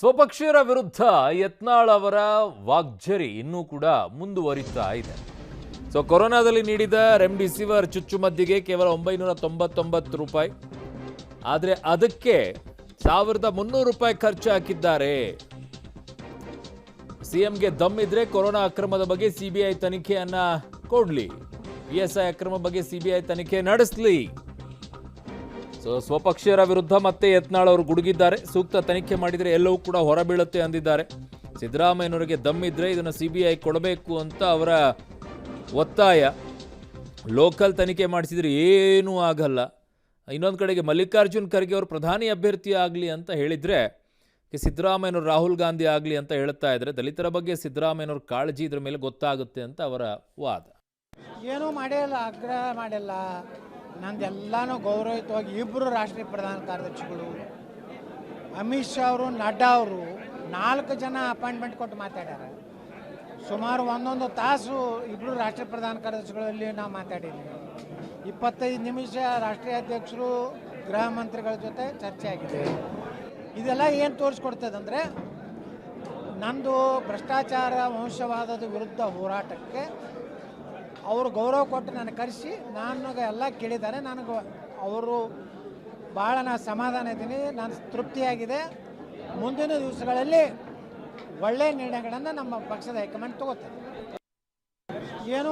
ಸ್ವಪಕ್ಷೀಯರ ವಿರುದ್ಧ ಯತ್ನಾಳ್ ಅವರ ವಾಗ್ಜರಿ ಇನ್ನೂ ಕೂಡ ಮುಂದುವರಿತಾ ಇದೆ. ಸೊ, ಕೊರೋನಾದಲ್ಲಿ ನೀಡಿದ ರೆಮ್ಡಿಸಿವಿರ್ ಚುಚ್ಚುಮದ್ದಿಗೆ ಕೇವಲ ಒಂಬೈನೂರ ತೊಂಬತ್ತೊಂಬತ್ತು ರೂಪಾಯಿ. ಆದರೆ ಅದಕ್ಕೆ ಸಾವಿರದ ಮುನ್ನೂರು ರೂಪಾಯಿ ಖರ್ಚು ಹಾಕಿದ್ದಾರೆ. ಸಿಎಂಗೆ ದಮ್ ಇದ್ರೆ ಕೊರೋನಾ ಅಕ್ರಮದ ಬಗ್ಗೆ ಸಿಬಿಐ ತನಿಖೆಯನ್ನ ಕೊಡ್ಲಿ. ಇಎಸ್ಐ ಅಕ್ರಮ ಬಗ್ಗೆ ಸಿಬಿಐ ತನಿಖೆ ನಡೆಸಲಿ. ಸೊ ಸ್ವಪಕ್ಷೀಯರ ವಿರುದ್ಧ ಮತ್ತೆ ಯತ್ನಾಳ್ ಅವರು ಗುಡುಗಿದ್ದಾರೆ. ಸೂಕ್ತ ತನಿಖೆ ಮಾಡಿದರೆ ಎಲ್ಲವೂ ಕೂಡ ಹೊರಬೀಳುತ್ತೆ ಅಂದಿದ್ದಾರೆ. ಸಿದ್ದರಾಮಯ್ಯನವರಿಗೆ ದಮ್ ಇದ್ರೆ ಇದನ್ನು ಐ ಕೊಡಬೇಕು ಅಂತ ಅವರ ಒತ್ತಾಯ. ಲೋಕಲ್ ತನಿಖೆ ಮಾಡಿಸಿದ್ರೆ ಏನೂ ಆಗಲ್ಲ. ಇನ್ನೊಂದು ಕಡೆಗೆ ಮಲ್ಲಿಕಾರ್ಜುನ್ ಖರ್ಗೆ ಅವರು ಪ್ರಧಾನಿ ಅಭ್ಯರ್ಥಿ ಆಗಲಿ ಅಂತ ಹೇಳಿದರೆ, ಸಿದ್ದರಾಮಯ್ಯನವರು ರಾಹುಲ್ ಗಾಂಧಿ ಆಗಲಿ ಅಂತ ಹೇಳ್ತಾ ಇದ್ದರೆ ದಲಿತರ ಬಗ್ಗೆ ಸಿದ್ದರಾಮಯ್ಯನವ್ರ ಕಾಳಜಿ ಇದ್ರ ಮೇಲೆ ಗೊತ್ತಾಗುತ್ತೆ ಅಂತ ಅವರ ವಾದ. ಏನೂ ಮಾಡಿಲ್ಲ ಆಗ್ರಹ ಮಾಡಿಲ್ಲ ನಂದೆಲ್ಲನೂ ಗೌರವಯುತವಾಗಿ ಇಬ್ಬರು ರಾಷ್ಟ್ರೀಯ ಪ್ರಧಾನ ಕಾರ್ಯದರ್ಶಿಗಳು, ಅಮಿತ್ ಶಾ ಅವರು, ನಡ್ಡಾ ಅವರು ನಾಲ್ಕು ಜನ ಅಪಾಯಿಂಟ್ಮೆಂಟ್ ಕೊಟ್ಟು ಮಾತಾಡ್ಯಾರ. ಸುಮಾರು ಒಂದೊಂದು ತಾಸು ಇಬ್ಬರು ರಾಷ್ಟ್ರೀಯ ಪ್ರಧಾನ ಕಾರ್ಯದರ್ಶಿಗಳಲ್ಲಿ ನಾವು ಮಾತಾಡಿದ್ವಿ. ಇಪ್ಪತ್ತೈದು ನಿಮಿಷ ರಾಷ್ಟ್ರೀಯ ಅಧ್ಯಕ್ಷರು, ಗೃಹ ಮಂತ್ರಿಗಳ ಜೊತೆ ಚರ್ಚೆ ಆಗಿದೆ. ಇದೆಲ್ಲ ಏನು ತೋರಿಸ್ಕೊಡ್ತದಂದರೆ ನಂದು ಭ್ರಷ್ಟಾಚಾರ ವಂಶವಾದದ ವಿರುದ್ಧ ಹೋರಾಟಕ್ಕೆ ಅವರು ಗೌರವ ಕೊಟ್ಟು ನಾನು ಕರೆಸಿ, ನನಗೆ ಎಲ್ಲ ಕೇಳಿದ್ದಾರೆ. ನನಗೆ ಅವರು ಭಾಳ ನಾನು ಸಮಾಧಾನ ಇದ್ದೀನಿ. ನಾನು ತೃಪ್ತಿಯಾಗಿದೆ. ಮುಂದಿನ ದಿವಸಗಳಲ್ಲಿ ಒಳ್ಳೆಯ ನಿರ್ಣಯಗಳನ್ನು ನಮ್ಮ ಪಕ್ಷದ ಹೈಕಮಾಂಡ್ ತಗೋತಾರೆ. ಏನೂ